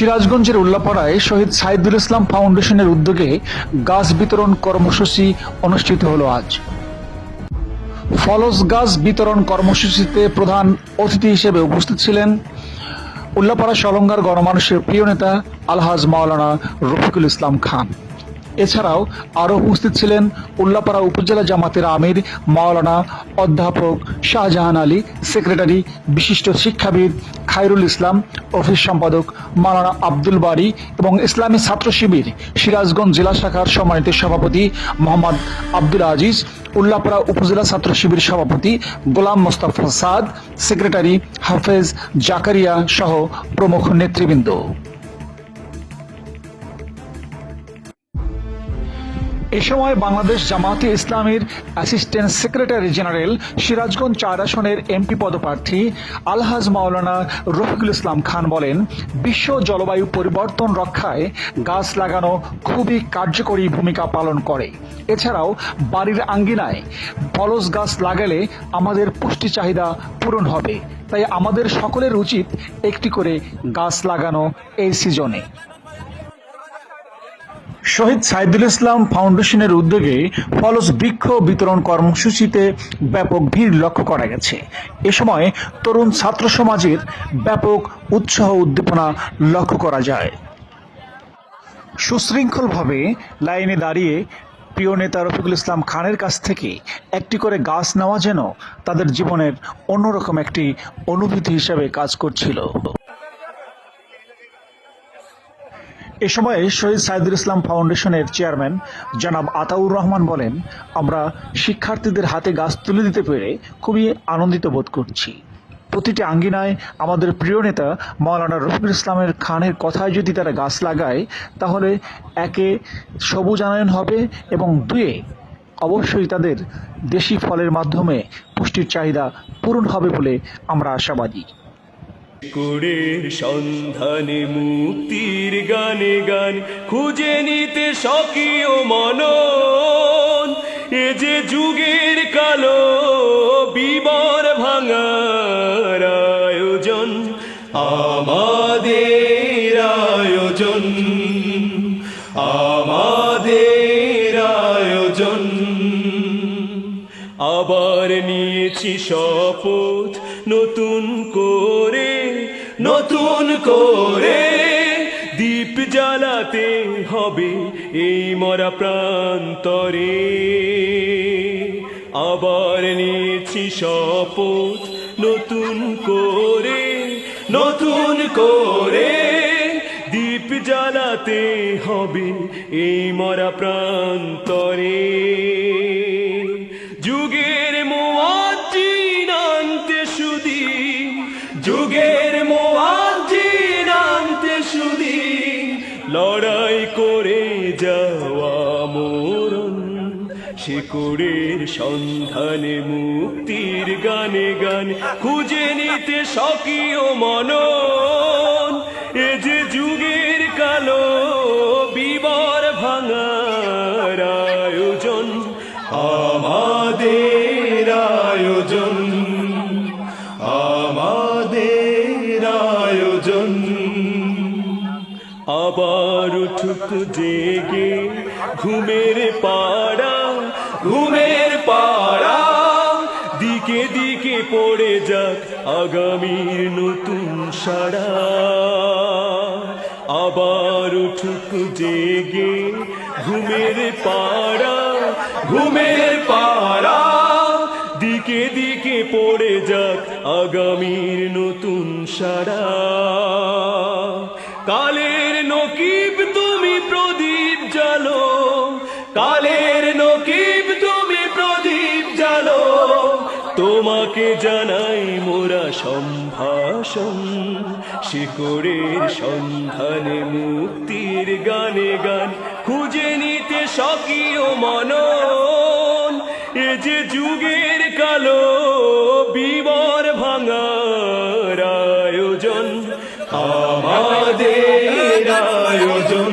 সিরাজগঞ্জের উল্লাপাড়ায় শহীদ সাইদুল ইসলাম ফাউন্ডেশনের উদ্যোগে গাছ বিতরণ কর্মসূচি অনুষ্ঠিত হলো আজ। ফলস গাছ বিতরণ কর্মসূচিতে প্রধান অতিথি হিসেবে উপস্থিত ছিলেন উল্লাপাড়া সলঙ্গার গণমানুষের প্রিয় নেতা আলহাজ মাওলানা রফিকুল ইসলাম খান। এছাড়াও আরও উপস্থিত ছিলেন উল্লাপাড়া উপজেলা জামাতের আমির মাওলানা অধ্যাপক শাহজাহান আলী, সেক্রেটারি বিশিষ্ট শিক্ষাবিদ খায়রুল ইসলাম, অফিস সম্পাদক মাওলানা আব্দুল বাড়ি এবং ইসলামী ছাত্র শিবির সিরাজগঞ্জ জেলা শাখার সম্মানিত সভাপতি মোহাম্মদ আব্দুল আজিজ, উল্লাপাড়া উপজেলা ছাত্র শিবির সভাপতি গোলাম মোস্তফা সাদ, সেক্রেটারি হাফেজ জাকারিয়া সহ প্রমুখ নেতৃবৃন্দ। এ সময় বাংলাদেশ জামাতে ইসলামীর অ্যাসিস্ট্যান্ট সেক্রেটারি জেনারেল সিরাজগঞ্জ চার আসনের এমপি পদপ্রার্থী আলহাজ মাওলানা রফিকুল ইসলাম খান বলেন, বিশ্ব জলবায়ু পরিবর্তন রক্ষায় গাছ লাগানো খুবই কার্যকরী ভূমিকা পালন করে। এছাড়াও বাড়ির আঙ্গিনায় ফলস গাছ লাগালে আমাদের পুষ্টি চাহিদা পূরণ হবে। তাই আমাদের সকলের উচিত একটি করে গাছ লাগানো এই সিজনে। শহীদ সাইদুল ইসলাম ফাউন্ডেশনের উদ্যোগে ফলস বৃক্ষ বিতরণ কর্মসূচিতে ব্যাপক ভিড় লক্ষ্য করা গেছে। এ সময় তরুণ ছাত্র সমাজের ব্যাপক উৎসাহ উদ্দীপনা লক্ষ্য করা যায়। সুশৃঙ্খলভাবে লাইনে দাঁড়িয়ে প্রিয় নেতা রফিকুল ইসলাম খানের কাছ থেকে একটি করে গাছ নেওয়া যেন তাদের জীবনের অন্যরকম একটি অনুভূতি হিসাবে কাজ করছিল। এ সময় শহীদ সাইদুল ইসলাম ফাউন্ডেশনের চেয়ারম্যান জনাব আতাউর রহমান বলেন, আমরা শিক্ষার্থীদের হাতে গাছ তুলে দিতে পেরে খুবই আনন্দিত বোধ করছি। প্রতিটি আঙ্গিনায় আমাদের প্রিয় নেতা মাওলানা রফিকুল ইসলামের খানের কথায় যদি তারা গাছ লাগায়, তাহলে একে সবুজায়ন হবে এবং দুয়ে অবশ্যই তাদের দেশি ফলের মাধ্যমে পুষ্টির চাহিদা পূরণ হবে বলে আমরা আশাবাদী। কুড়ের সন্ধানে মুক্তির গানে গান খুঁজে নিতে সকিও মনন। এ যে যুগের কালো বিবর ভাঙার আয়োজন, আমাদের আয়োজন আমাদের আয়োজন। আবার নিয়েছি শপথ নতুন করে নতুন করে দীপ জ্বালাতে হবে এই মরা প্রান্তরে। আবার নিয়েছি শপথ নতুন করে নতুন করে দীপ জ্বালাতে হবে এই মরা প্রান্তরে। যুগের মোয়াজ্জিন আনতে সুদি, যুগের শিকুড়ের সন্ধানে মুক্তির গানে গান খুঁজে নিতে সকিও মনন। এ যে যুগের কালো বিবর ভাঙার আয়োজন, আমাদের আয়োজন আমাদের আয়োজন। আবার উঠুক জেগে ঘুমের পাড়া ঘুমের পাড়া। দিকে দিকে পড়ে যাক আগামীর নতুন সারা আবার উঠুক জেগে ঘুমের পাড়া ঘুমের পাড়া। দিকে দিকে পড়ে যাক আগামীর নতুন সারা কালের নকিব তুমি প্রদীপ জালো কালের নকিব জানাই মোরা সম্ভাষণ। শিকড়ের সন্ধানে মুক্তির গানে গান খুঁজে নিতে সকীয় মনন। এ যে যুগের কালো বিবর ভাঙার আয়োজন, আমাদের আয়োজন।